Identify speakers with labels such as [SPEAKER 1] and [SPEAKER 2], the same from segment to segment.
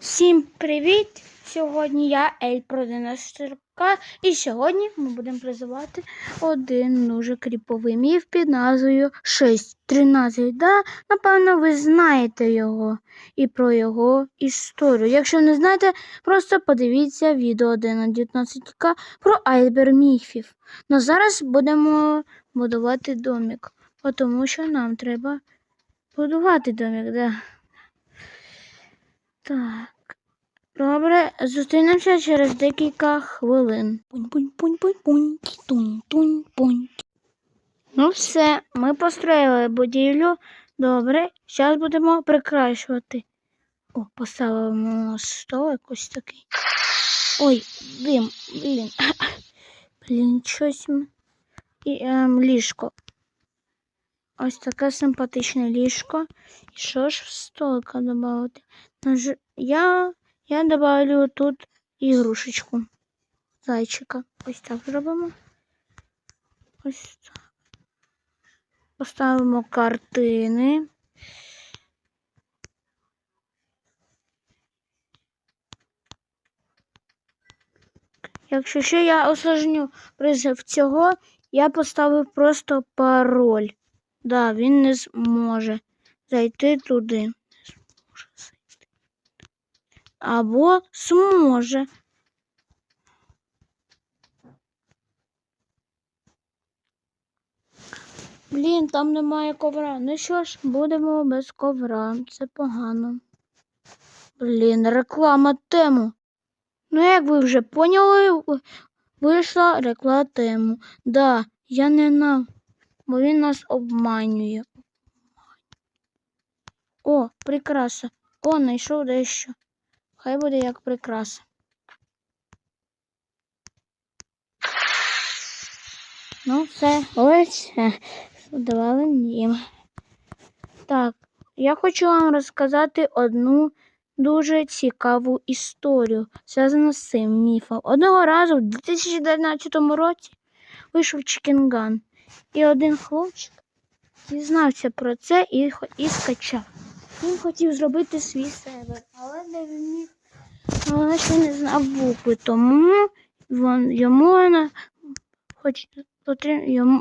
[SPEAKER 1] Всім привіт! Сьогодні я Ель Продинастерка і сьогодні ми будемо призивати один дуже кріповий міф під назвою 6.13. Да, напевно, ви знаєте його і про його історію. Якщо не знаєте, просто подивіться відео 19к про айсберг міфів. Ну зараз будемо будувати домик, тому що нам треба будувати домик. Да. Так. Добре, зустрінемося через декілька хвилин. Ну все, ми построїли будівлю. Добре, зараз будемо прикрашувати. О, поставимо столик ось такий. Ой, дим, блін. Блін, щось. І ем, ліжко. Ось таке симпатичне ліжко. І що ж в столика додати? Наж... Я, я добавлю тут ігрушечку. Зайчика. Ось так зробимо. Ось так. Поставимо картини. Якщо ще я осложню призив цього, я поставив просто пароль. Да, він не зможе зайти туди. Не зможе зайти. Або зможе. Блін, там немає ковра. Ну що ж, будемо без ковра. Це погано. Блін, реклама тему. Ну, як ви вже поняли, вийшла реклама тему. Да, я не на, бо він нас обманює. О, прикраса. О, знайшов дещо. Хай буде як прикраса. Ну, все, ось е, давали їм. Так, я хочу вам розказати одну дуже цікаву історію, зв'язану з цим міфом. Одного разу, в 2019 році, вийшов Чікінган, і один хлопчик дізнався про це і, і скачав. Він хотів зробити свій сервер, але не вмів, але ще не знав букви, тому вон, йому на, хоч,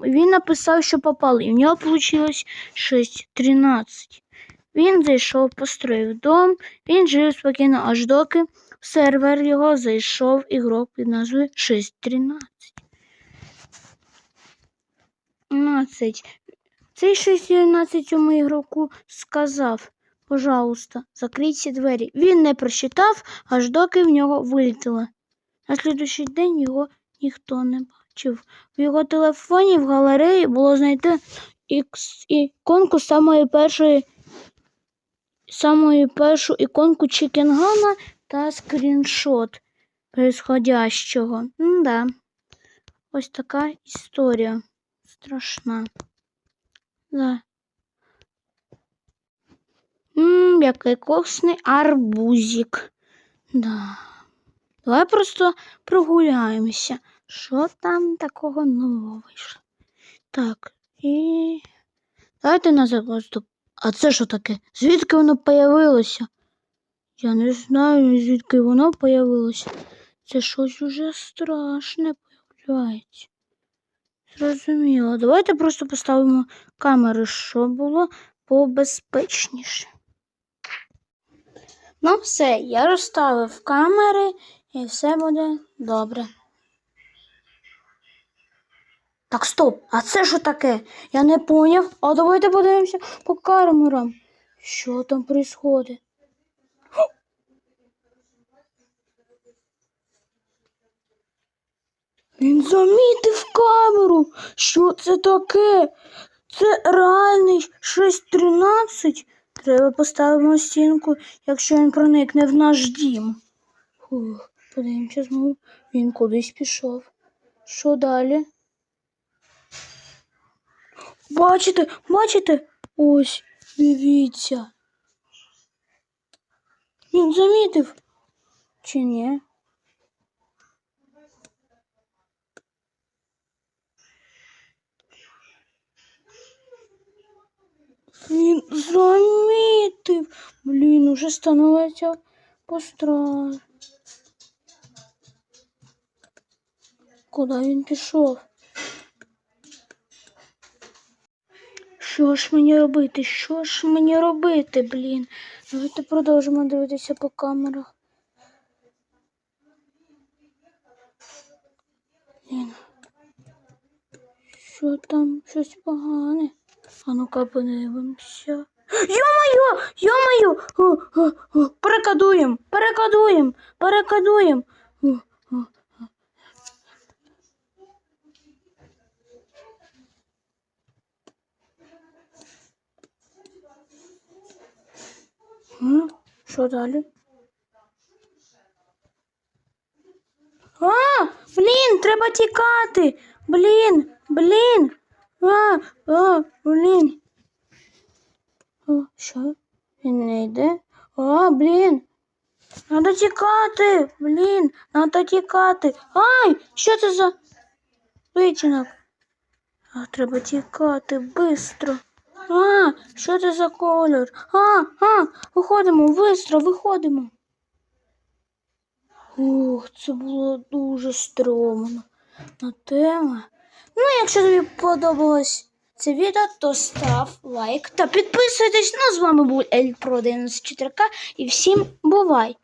[SPEAKER 1] він написав, що попало, і в нього вийшло 6.13. Він зайшов, построїв дом, він жив спокійно, аж доки в сервер його зайшов ігрок під назвою 6.13. 13. Цей 6.13 цьому ігроку сказав, пожалуйста, закрийте двері. Він не прочитав, аж доки в нього вилетіло. На слідуючий день його ніхто не бачив. В його телефоні в галереї було знайти іконку самої першої самую першу іконку Чікінгана та скріншот происходящого. да Ось така історія. Страшна. Да. Класний арбузик. Да. Давай просто прогуляємося. Що там такого нового вийшло? Так, і. Давайте назад просто. А це що таке? Звідки воно появилося? Я не знаю, звідки воно появилося. Це щось уже страшне появляється. Зрозуміло. Давайте просто поставимо камери, щоб було побезпечніше. Ну, все, я розставив камери і все буде добре. Так, стоп, а це що таке? Я не поняв. А давайте подивимося по камерам. Що там відбувається? Він замітив камеру. Що це таке? Це реальний 6.13. Треба поставимо стінку, якщо він проникне в наш дім. Фух, подивимося знову. Він кудись пішов. Що далі? Бачите, бачите? Ось, дивіться. Він замітив. Чи ні? Він замітив. Блін, уже становиться Построй. Куди він пішов? Що ж мені робити? Що ж мені робити, блін? Давайте продовжимо дивитися по камерах. Блін. Що там? Щось погане. А ну-ка подивимося. Йо-моє! Йо-моє! Перекадуємо! Перекадуємо! Перекадуємо! Що далі? А, блін, треба тікати. Блін, блін. А, а, блін. О, що? Він не йде? А, блін. Надо тікати. Блін, надо тікати. Ай, що це за вичинок? А, треба тікати бистро. А, що це за колір? А, а, виходимо, бистро, виходимо. Ух, це було дуже стрьомно. На тема. Ну, якщо тобі подобалось це відео, то став лайк та підписуйтесь. Ну, з вами був Ель Про 94К і всім бувай!